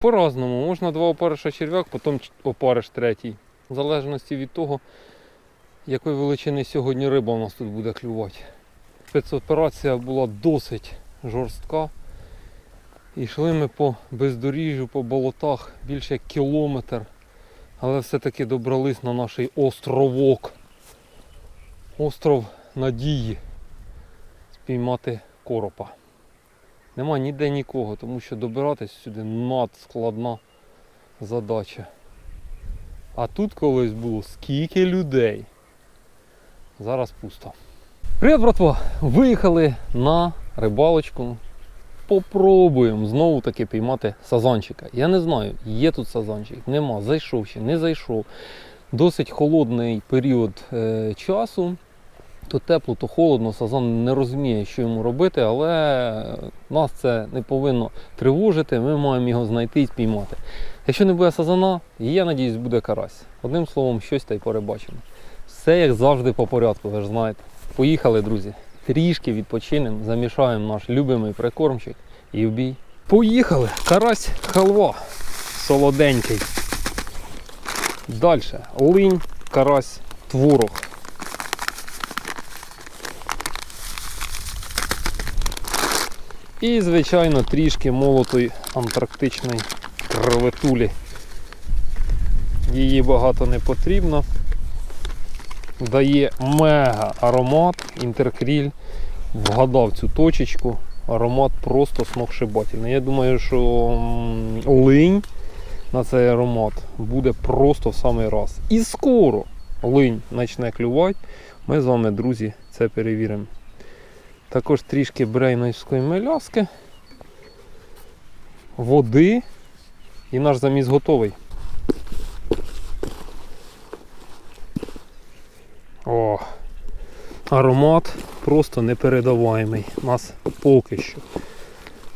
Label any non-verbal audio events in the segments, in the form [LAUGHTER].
По-разному. Можна два опариша черв'як, потім опариш третій. В залежності від того, якої величини сьогодні риба у нас тут буде клювати. Спецоперація була досить жорстка. І йшли ми по бездоріжжю, по болотах більше як кілометр. Але все-таки добрались на наш островок. Остров Надії. Спіймати коропа. Нема ніде нікого, тому що добиратись сюди надскладна задача. А тут колись було скільки людей. Зараз пусто. Привіт, братва! Виїхали на рибалочку. Попробуємо знову таки піймати сазанчика. Я не знаю, є тут сазанчик, нема, зайшов ще, не зайшов. Досить холодний період е, часу. То тепло, то холодно, сазан не розуміє, що йому робити, але нас це не повинно тривожити, ми маємо його знайти і спіймати. Якщо не буде сазана, я надіюсь, буде карась. Одним словом, щось та й перебачимо. Все як завжди по порядку, ви ж знаєте. Поїхали, друзі. Трішки відпочинемо, замішаємо наш любимий прикормчик і в бій. Поїхали! Карась халва. Солоденький. Далі. Линь, карась, творог. І, звичайно, трішки молотої антарктичної креветулі. Її багато не потрібно. Дає мега аромат. Інтеркріль вгадав цю точечку. Аромат просто сногсшибательний. Я думаю, що линь на цей аромат буде просто в самий раз. І скоро линь почне клювати. Ми з вами, друзі, це перевіримо. Також трішки брейнойської меляски, води і наш заміс готовий. О, аромат просто непередаваємий. Нас поки що.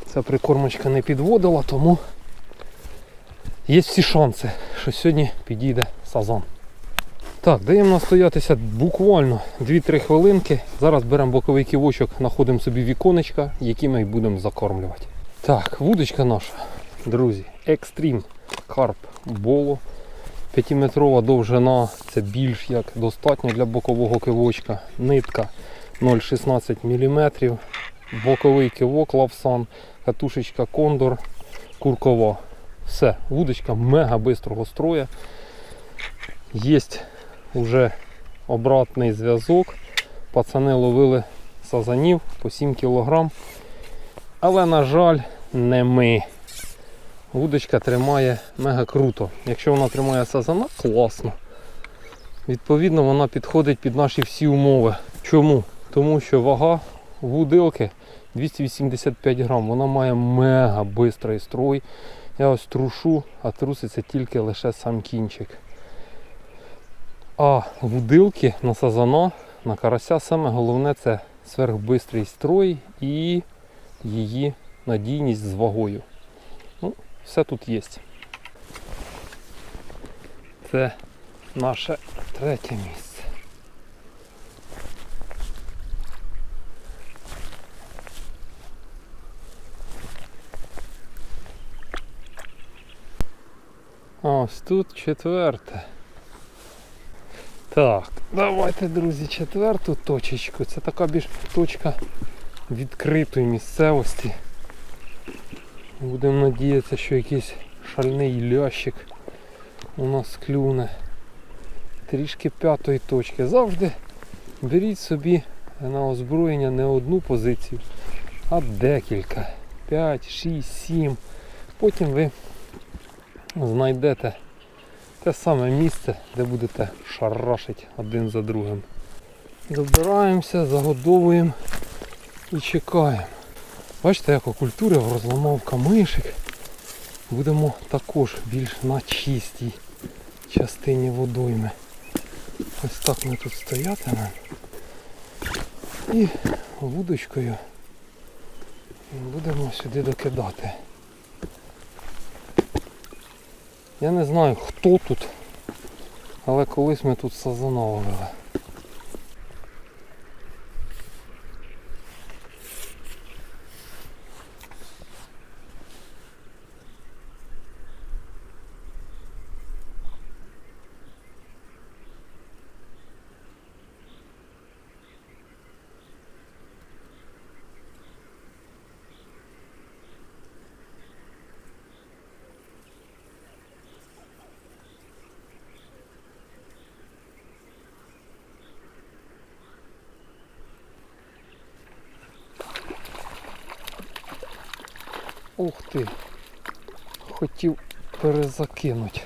Ця прикормочка не підводила, тому є всі шанси, що сьогодні підійде сазан. Так, даємо настоятися буквально 2-3 хвилинки. Зараз беремо боковий ківочок, знаходимо собі віконечка, які ми будемо закормлювати. Так, вудочка наша, друзі, Extreme Carp Bolo. 5-метрова довжина, це більш як достатньо для бокового кивочка. Нитка 0,16 мм. Боковий кивок лавсан, катушечка кондор, куркова. Все, вудочка мега бистрого строя. Є вже обратний зв'язок. Пацани ловили сазанів по 7 кг. Але, на жаль, не ми. Вудочка тримає мега круто. Якщо вона тримає сазана, класно. Відповідно, вона підходить під наші всі умови. Чому? Тому що вага вудилки 285 грам. Вона має мега бистрий строй. Я ось трушу, а труситься тільки лише сам кінчик. А вудилки на сазана, на карася саме головне це сверхбистрий строй і її надійність з вагою. Ну, все тут є. Це наше третє місце. Ось тут четверте. Так, давайте, друзі, четверту точечку. Це така більш точка відкритої місцевості. Будемо надіятися, що якийсь шальний лящик у нас клюне. Трішки п'ятої точки. Завжди беріть собі на озброєння не одну позицію, а декілька. 5, 6, 7. Потім ви знайдете те саме місце, де будете шарашити один за другим. Добираємося, загодовуємо і чекаємо. Бачите, як окультурив, розламав камишик. Будемо також більш на чистій частині водойми. Ось так ми тут стоятимемо. І вудочкою будемо сюди докидати. Я не знаю хто тут, але колись ми тут сазана ловили. Ух ти. Хотів перезакинути.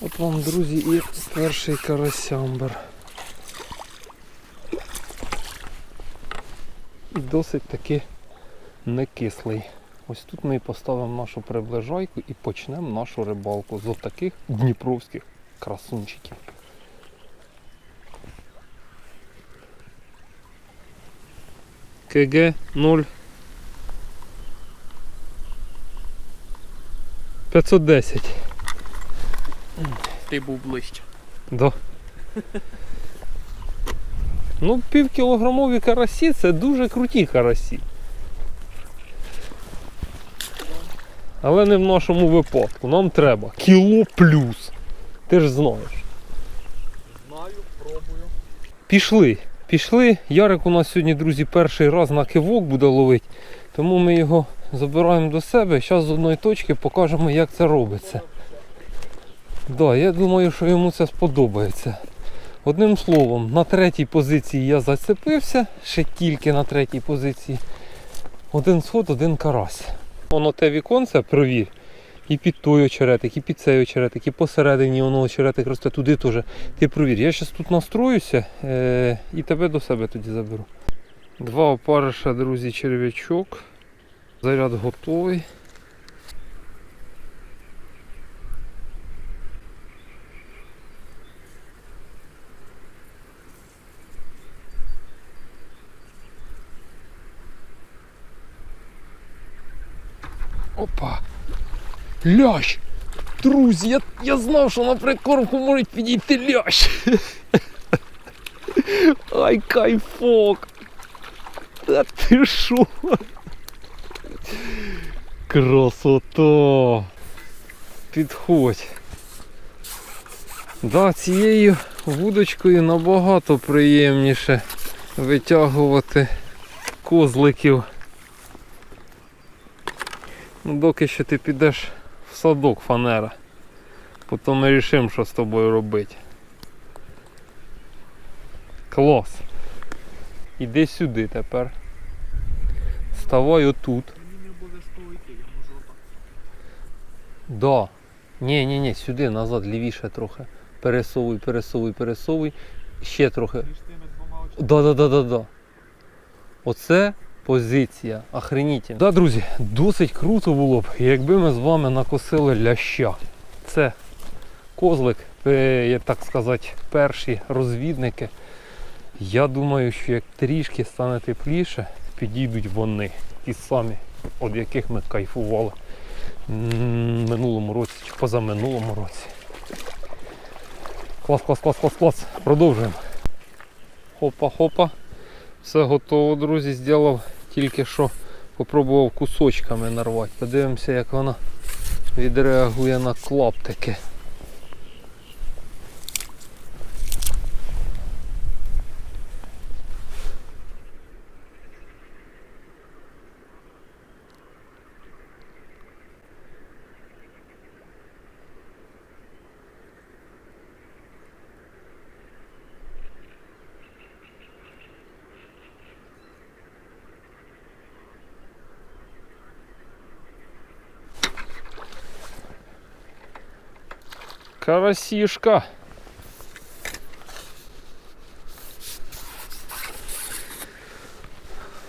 От вам, друзі, і перший карасямбер. І досить таки не кислий. Ось тут ми і поставимо нашу приближайку і почнемо нашу рибалку з отаких дніпровських красунчиків. КГ 0 510. Ти був ближче. Да. Ну, півкілограмові карасі це дуже круті карасі. Але не в нашому випадку. Нам треба кіло плюс. Ти ж знаєш. Знаю, пробую. Пішли. Пішли. Ярик у нас сьогодні, друзі, перший раз на кивок буде ловити. Тому ми його забираємо до себе. Зараз з одної точки покажемо, як це робиться. Да, я думаю, що йому це сподобається. Одним словом, на третій позиції я зацепився, ще тільки на третій позиції. Один сход, один карась. Воно те віконце провір. І під той очеретик, і під цей очеретик, і посередині воно очеретик росте туди теж. Ти провір. Я зараз тут настроюся е- і тебе до себе тоді заберу. Два опариша, друзі, черв'ячок. Заряд готовий. Опа! Лящ! Друзі, я, я знав, що на прикормку може підійти лящ. [LAUGHS] Ай, кайфок! Та ти шо? Красота! Підходь. Да, цією вудочкою набагато приємніше витягувати козликів. Ну, доки що ти підеш в садок фанера. Потім ми рішимо, що з тобою робити. Клас. Іди сюди тепер. Ставай отут. Мені не обов'язково йти, я можу отак. Да. Ні, ні, ні, сюди, назад, лівіше трохи. Пересовуй, пересовуй, пересовуй. Ще трохи. Да, да, да, да, да. Оце позиція. Охренітельна. Да, друзі, досить круто було б, якби ми з вами накосили ляща. Це козлик, е, як так сказати, перші розвідники. Я думаю, що як трішки стане тепліше, підійдуть вони. Ті самі, від яких ми кайфували минулому році чи позаминулому році. Клас, клас, клас, клас, клас. Продовжуємо. Хопа-хопа. Все готово, друзі. Зробив тільки що попробував кусочками нарвати. Подивимося, як вона відреагує на клаптики. Карасішка.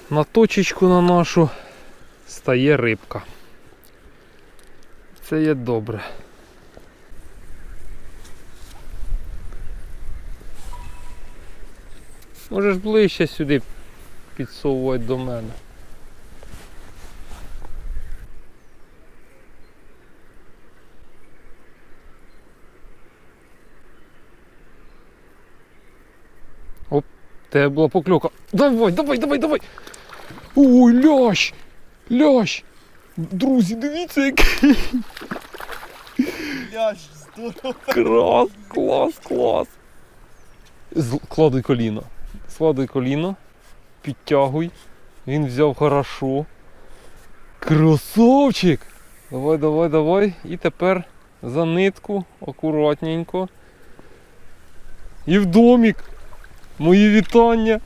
На точечку на нашу стає рибка. Це є добре. Можеш ближче сюди підсовувати до мене. Тебе була покльовка. Давай, давай, давай, давай. Ой, лящ! Лящ! Друзі, дивіться, який Лящ, здорово. клас, клас, клас. З- коліно. Складуй коліно, підтягуй. Він взяв хорошо. Красавчик! Давай, давай, давай. І тепер за нитку, акуратненько. І в домик. Мої вітання.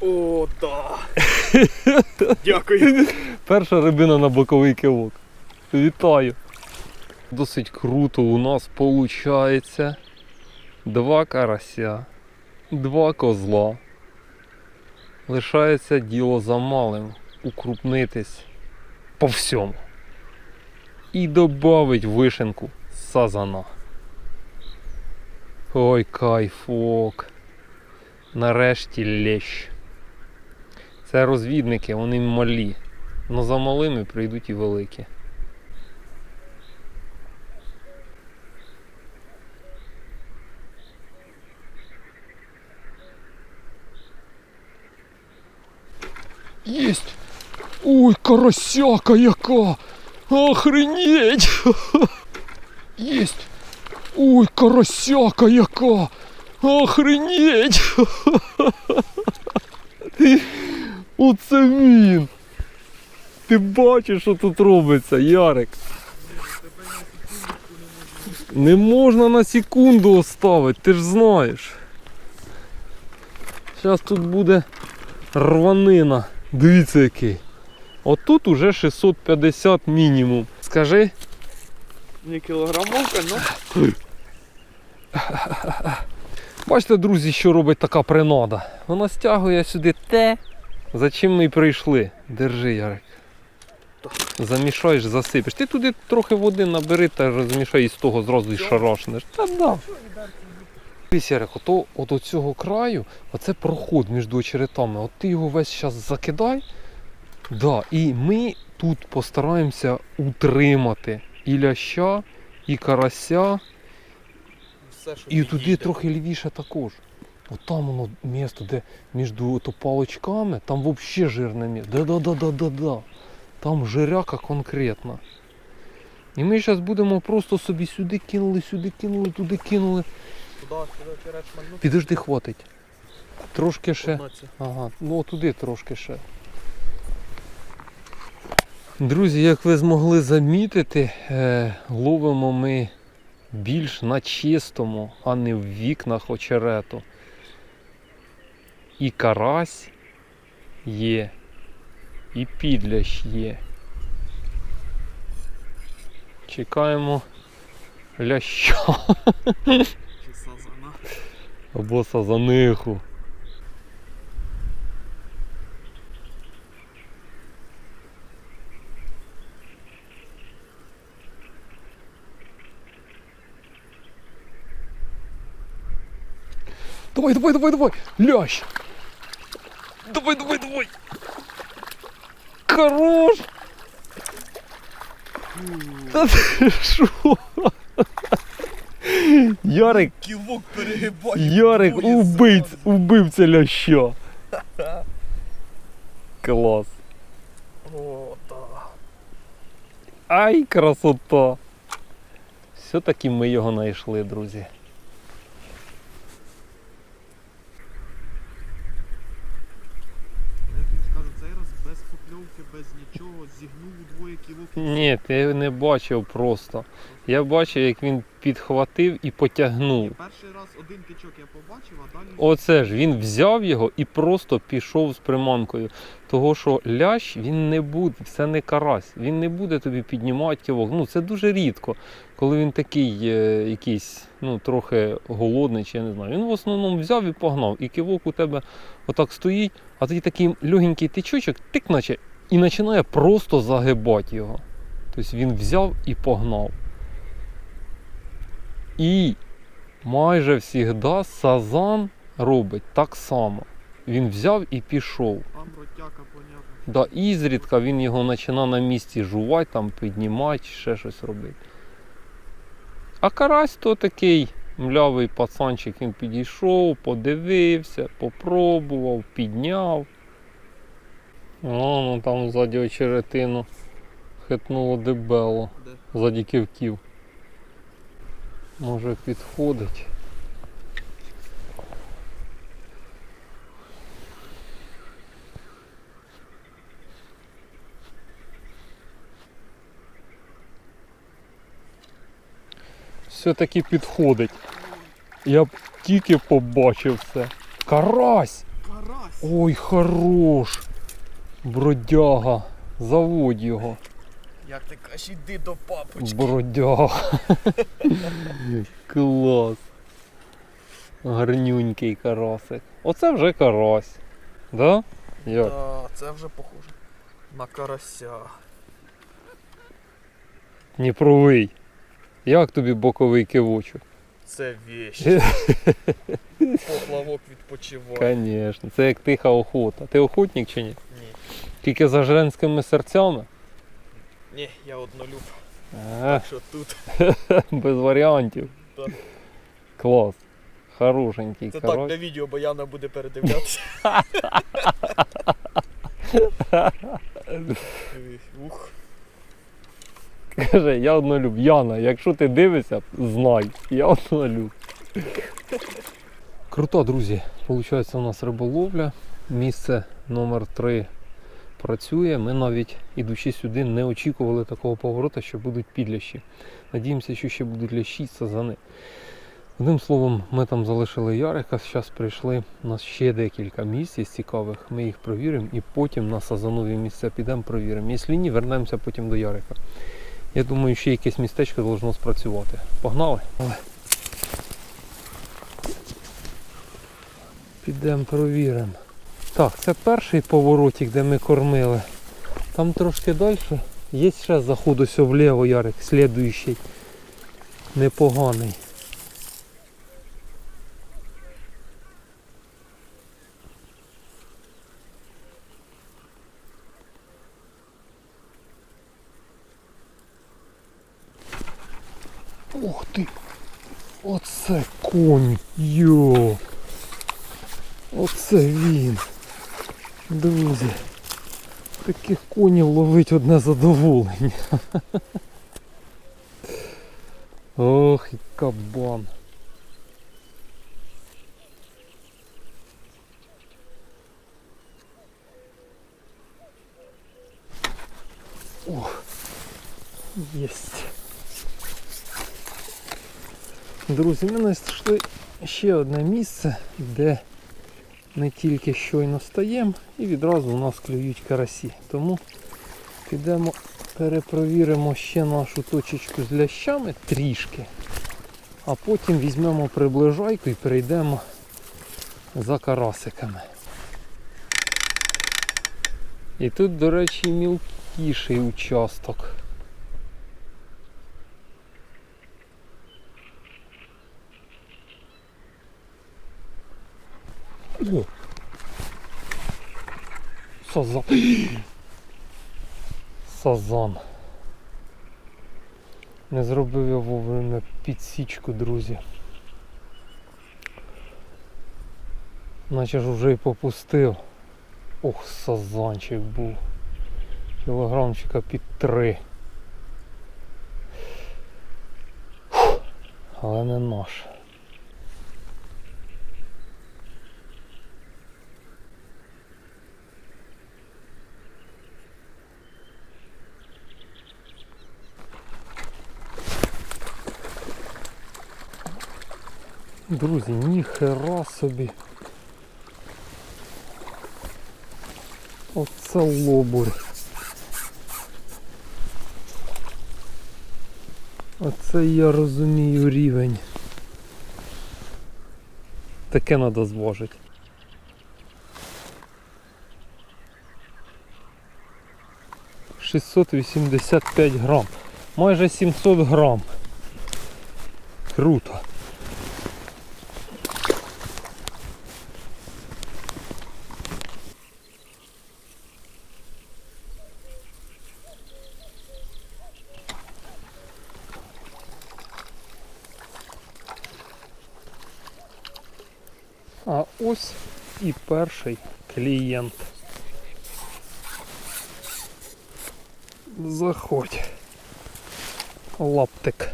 О, да. Дякую. [LAUGHS] Перша рибина на боковий кивок. Вітаю. Досить круто у нас виходить. Два карася, два козла. Лишається діло за малим. Укрупнитись по всьому. І додавить вишенку сазана. Ой, кайфок. Нарешті лещ. Це розвідники, вони малі. Но за малими прийдуть і великі. Єсть! Ой, карасяка яка! Охренеть! [LAUGHS] Єсть! Ой, карасяка яка! Охренеть! [LAUGHS] Оце він! Ти бачиш, що тут робиться, Ярик? Не можна на секунду оставити, ти ж знаєш. Зараз тут буде рванина. Дивіться який. Отут уже 650 мінімум. Скажи, Не кілограмовка, ну. [LAUGHS] бачите, друзі, що робить така принада. Вона стягує сюди те, за чим ми прийшли. Держи, Ярик. Замішаєш, засипеш. Ти туди трохи води набери та розмішай і з того зразу і шарашнеш. Та да. Дивись, Ярик, ото, от от цього краю, оце проход між очеретами. От ти його весь час закидай. Да, і ми тут постараємося утримати і ляща, і карася, Все, що і туди трохи лівіше також. От там воно місто, де між ото палочками, там взагалі жирне місце. Да-да-да-да-да-да. Там жиряка конкретна. І ми зараз будемо просто собі сюди кинули, сюди кинули, туди кинули. Туди, сюди. Підожди, хватить. Трошки ще. Одна ця. Ага, ну туди трошки ще. Друзі, як ви змогли замітити, е, ловимо ми більш на чистому, а не в вікнах очерету. І карась є, і підлящ є. Чекаємо ляща або сазаниху. Давай, давай, давай, давай! Лящ! Давай, давай, давай! Хорош! Та ти що? Ярик, Кілок перегибає. Ярик, Двоє убивць, сразу. убивця ляща. Клас. О, да. Ай, красота. Все-таки ми його знайшли, друзі. Я тобі скажу, цей раз без покльовки, без нічого, зігнув удвоє кілок. Ні, ти не бачив просто. Я бачив, як він підхватив і потягнув. Перший раз один тичок я побачив, а далі Оце ж він взяв його і просто пішов з приманкою. Того, що лящ він не буде, це не карась, він не буде тобі піднімати кивок. Ну це дуже рідко, коли він такий е, якийсь, ну трохи голодний, чи я не знаю. Він в основному взяв і погнав. І кивок у тебе отак стоїть, а тоді такий легенький тичочок, тик наче, і починає просто загибати його. Тобто він взяв і погнав. І майже завжди сазан робить так само. Він взяв і пішов. Да, і зрідка він його починав на місці жувати, там піднімати, ще щось робити. А карась то такий млявий пацанчик, він підійшов, подивився, попробував, підняв. О, ну там ззаді очеретину хитнуло дебело, Де? ззаді кивків. Може підходить. Все-таки підходить. Я б тільки побачив це. Карась! Карась! карась. Ой, хорош! Бродяга. Заводь його. Як ти кажеш, іди до папочки. Бродяга. [LAUGHS] Клас. Гарнюнький карасик. Оце вже карась. Да? Як? Да, це вже похоже. На карася. Дніпровий. Як тобі боковий кивочок? Це вещь. [LAUGHS] Поплавок відпочиває. Звісно, це як тиха охота. Ти охотник чи ні? Ні. Тільки за женськими серцями? Ні, я однолюб. А, Що тут? [LAUGHS] без варіантів. Так. Клас. Хорошенький Це так для відео, бо Яна буде передивлятися. Ух. Каже, я однолюб. Яна, якщо ти дивишся, знай, я однолюб. Круто, друзі. Получається, у нас риболовля. Місце номер 3 працює. Ми навіть ідучи сюди не очікували такого повороту, що будуть підлящі. Надіємося, що ще будуть лящі, сазани. Одним словом, ми там залишили Ярика, зараз прийшли. У нас ще декілька місць є цікавих. Ми їх провіримо і потім на сазанові місця підемо провіримо. Якщо ні, вернемося потім до Ярика. Я думаю, ще якесь містечко должно спрацювати. Погнали? Підемо провіримо. Так, це перший поворотик, де ми кормили. Там трошки далі. Є ще заход ось вліво, Ярик, слідуючий. Непоганий. Ух ти! Оце конь! Йо! Оце він! Друзі! Таких конів ловить одне задоволення. [LAUGHS] Ох, і кабан. Ох, єсть. Друзі, ми знайшли ще одне місце, де не тільки щойно стаємо і відразу у нас клюють карасі. Тому підемо перепровіримо ще нашу точечку з лящами трішки, а потім візьмемо приближайку і перейдемо за карасиками. І тут, до речі, мілкіший участок. О! Сазан. Сазан. Не зробив я вовремя підсічку, друзі. Наче ж вже й попустив. Ох, сазанчик був. Кілограмчика під три. Але не наш. Друзі, ніхера собі. Оце лобурь. Оце я розумію рівень. Таке треба зважити. Шістсот вісімдесят п'ять грам. Майже 700 грам. Круто. А ось і перший клієнт. Заходь. Лаптик.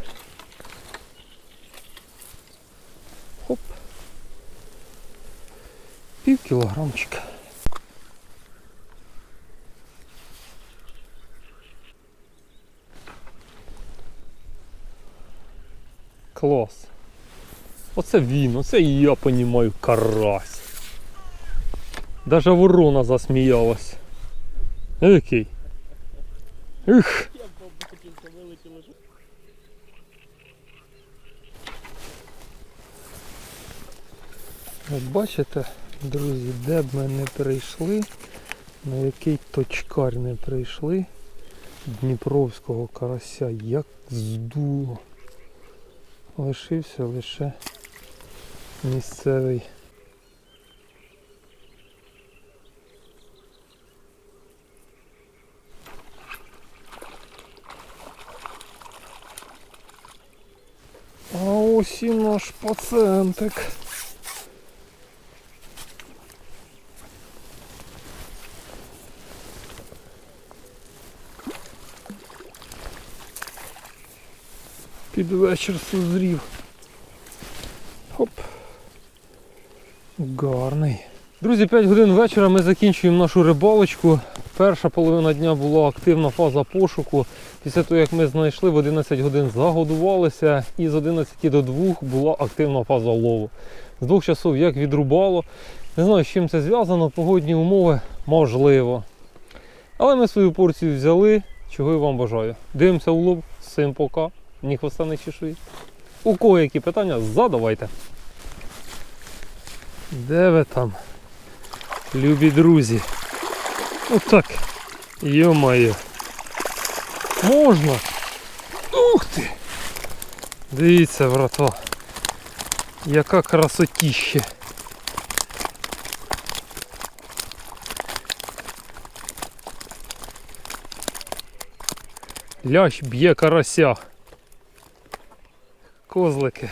Хоп. Пів кілограмчика. Клас. Оце він, оце я понімаю карась. Даже ворона засміялась. Який? Ух! От бачите, друзі, де б ми не прийшли, на який точкар не прийшли Дніпровського карася, як здуло. Лишився лише місцевий. А ось і наш пацієнтик. Під вечір созрів. Хоп. Гарний. Друзі, 5 годин вечора ми закінчуємо нашу рибалочку. Перша половина дня була активна фаза пошуку. Після того, як ми знайшли, в 11 годин загодувалися і з 11 до 2 була активна фаза лову. З двох часов як відрубало. Не знаю, з чим це зв'язано, погодні умови можливо. Але ми свою порцію взяли, чого і вам бажаю. Дивимося улов, всім пока, ні хвоста не чешує. У кого які питання, задавайте. Де ви там? Любі друзі. Отак. Йо-моє. Можна. Ух ти! Дивіться, братва. Яка красотіще. Лящ б'є карася. Козлики.